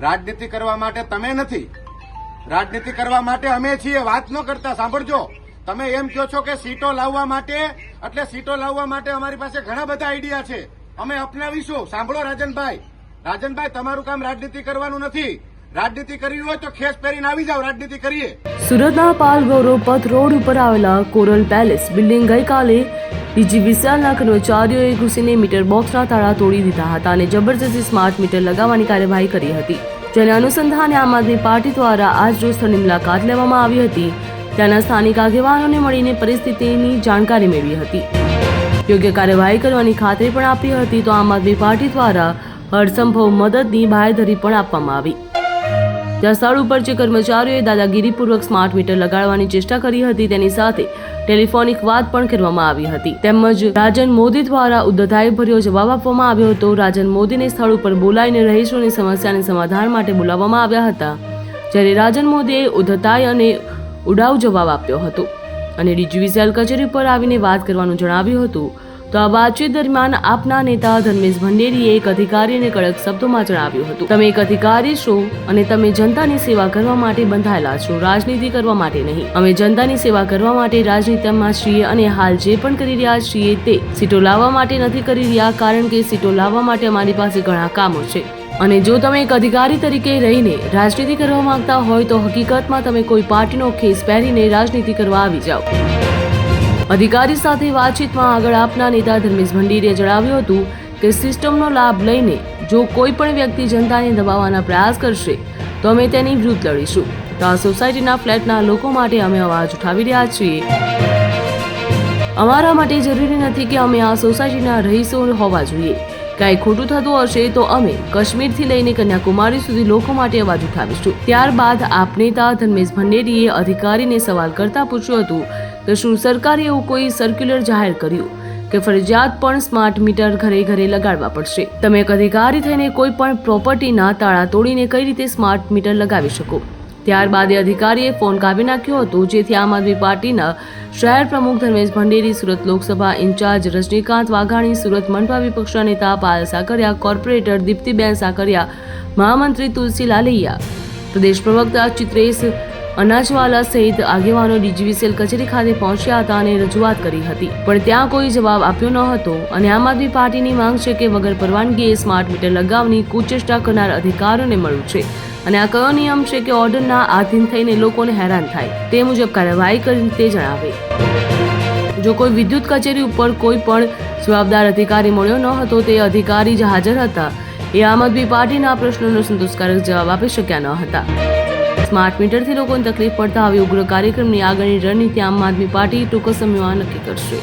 રાજનીતિ કરવા માટે તમે નથી. રાજનીતિ કરવા માટે અમે છીએ, વાત ન કરતા, સાંભળજો. તમે એમ કહો છો કે સીટો લાવવા માટે, એટલે સીટો લાવવા માટે અમારી પાસે ઘણા બધા આઈડિયા છે. અમે અપનાવીશું. સાંભળો રાજનભાઈ. રાજનભાઈ, તમારું કામ રાજનીતિ કરવાનું નથી. રાજનીતિ કરવી હોય તો ખેસ પહેરીને આવી જાઓ, રાજનીતિ કરીએ. સુરતના પાલ ગૌરવ પથ રોડ ઉપર આવેલા કોરલ પેલેસ. બિલ્ડિંગ ગઈકાલે ડીજી વિશાલના કર્મચારીઓએ ઘૂસીને મીટર બોક્સના તાળા તોડી દીધા હતા અને જબરજસ્તી સ્માર્ટ મીટર લગાવવાની કાર્યવાહી કરી હતી. જેના અનુસંધાને આમ આદમી પાર્ટી દ્વારા આજ રોજ સ્થળની મુલાકાત લેવામાં આવી હતી. ત્યાંના સ્થાનિક આગેવાનોને મળીને પરિસ્થિતિની જાણકારી મેળવી હતી. યોગ્ય કાર્યવાહી કરવાની ખાતરી પણ આપી હતી તો આમ આદમી પાર્ટી દ્વારા હરસંભવ મદદની બાંયધરી પણ આપવામાં આવી. જ્યાં સ્થળ ઉપર જે કર્મચારીઓએ દાદાગીરીપૂર્વક સ્માર્ટ મીટર લગાડવાની ચેષ્ટા કરી હતી, તેની સાથે ટેલિફોનિક વાત પણ કરવામાં આવી હતી. તેમજ રાજન મોદી દ્વારા ઉદ્ધતાએ ભર્યો જવાબ આપવામાં આવ્યો હતો. રાજન મોદીને સ્થળ ઉપર બોલાવીને રહીશોની સમસ્યાને સમાધાન માટે બોલાવવામાં આવ્યા હતા. જ્યારે રાજન મોદીએ ઉદ્ધતાઈ અને ઉડાવ જવાબ આપ્યો હતો. અને ડીજીવીસીએલ કચેરી પર આવીને વાત કરવાનું જણાવ્યું હતું. તો આ વાતચીત દરમિયાન આપના નેતા ધર્મેશ ભંડેરીએ એક અધિકારીને કડક શબ્દોમાં જણાવ્યું હતું. તમે એક અધિકારી છો અને તમે જનતાની સેવા કરવા માટે બંધાયેલા છો. રાજનીતિ કરવા માટે નહીં. અમે જનતાની સેવા કરવા માટે રાજનીતિમાં છીએ અને હાલ જે પણ કરી રહ્યા છીએ તે સીટો લાવવા માટે નથી કરી રહ્યા, કારણ કે સીટો લાવવા માટે અમારી પાસે ઘણા કામો છે. અને જો તમે એક અધિકારી તરીકે રહીને રાજનીતિ કરવા માંગતા હોય તો હકીકતમાં તમે કોઈ પાર્ટીનો ખેસ પહેરીને રાજનીતિ કરવા આવી જાઓ. અધિકારી સાથે વાતચીતમાં આગળ આપના નેતા ધર્મેશ ભંડીરે જણાવ્યું હતું કે સિસ્ટમનો લાભ લઈને જો કોઈ પણ વ્યક્તિ જનતાને દબાવવાના પ્રયાસ કરશે, તો અમે તેની વિરુદ્ધ લડીશું. તો આ સોસાયટીના ફ્લેટના લોકો માટે અમે અવાજ ઉઠાવી રહ્યા છીએ. અમારા માટે જરૂરી નથી કે અમે આ સોસાયટીના રહીશો હોવા જોઈએ. કાંઈ ખોટું થતું હશે તો અમે કાશ્મીરથી લઈને કન્યાકુમારી સુધી લોકો માટે અવાજ ઉઠાવીશું. ત્યારબાદ આપ નેતા ધર્મેશ ભંડેરીએ અધિકારીને સવાલ કરતા પૂછ્યું હતું કે શું સરકારે એવું કોઈ સર્ક્યુલર જાહેર કર્યું કે ફરજિયાત પણ સ્માર્ટ મીટર ઘરે ઘરે લગાડવા પડશે? તમે એક અધિકારી થઈને કોઈ પણ પ્રોપર્ટીના તાળા તોડીને કઈ રીતે સ્માર્ટ મીટર લગાવી શકો? ત્યારબાદ એ અધિકારીએ ફોન કાપી નાખ્યો હતો, જેથી આમ આદમી પાર્ટીના શહેર પ્રમુખ ધર્મેશ ભંડેરી, સુરત લોકસભા ઇન્ચાર્જ રજનીકાંત વાઘાણી, સુરત મંડવા વિપક્ષના નેતા પાલ સાકરિયા, કોર્પોરેટર દીપ્તિબેન સાકરિયા, મહામંત્રી તુલસી લાલૈયા પ્રદેશ પ્રવક્તા ચિત્રેશ અનાજવાલા સહિત આગેવાનો ડીજીવીસીએલ કચેરી ખાતે પહોંચ્યા હતા અને રજૂઆત કરી હતી. પણ ત્યાં કોઈ જવાબ આપ્યો ન હતો અને આમ આદમી પાર્ટીની માંગ છે કે વગર પરવાનગીએ સ્માર્ટ મીટર લગાવવાની કુચેષ્ટા કરનાર અધિકારીઓને મળ્યું છે. અને આ કયો નિયમ છે કે ઓર્ડરના આધીન થઈને લોકોને હેરાન થાય, તે મુજબ કાર્યવાહી કરીને તે જણાવે. જો કોઈ વિદ્યુત કચેરી ઉપર કોઈ પણ જવાબદાર અધિકારી મળ્યો ન હતો, તે અધિકારી જે હાજર હતા, એ આમ આદમી પાર્ટીના પ્રશ્નોનો સંતોષકારક જવાબ આપી શક્યા ન હતા. સ્માર્ટ મીટરથી લોકોને તકલીફ પડતા આવી ઉગ્ર કાર્યક્રમની આગળની રણનીતિ આમ આદમી પાર્ટી ટૂંક સમયમાં નક્કી કરશે.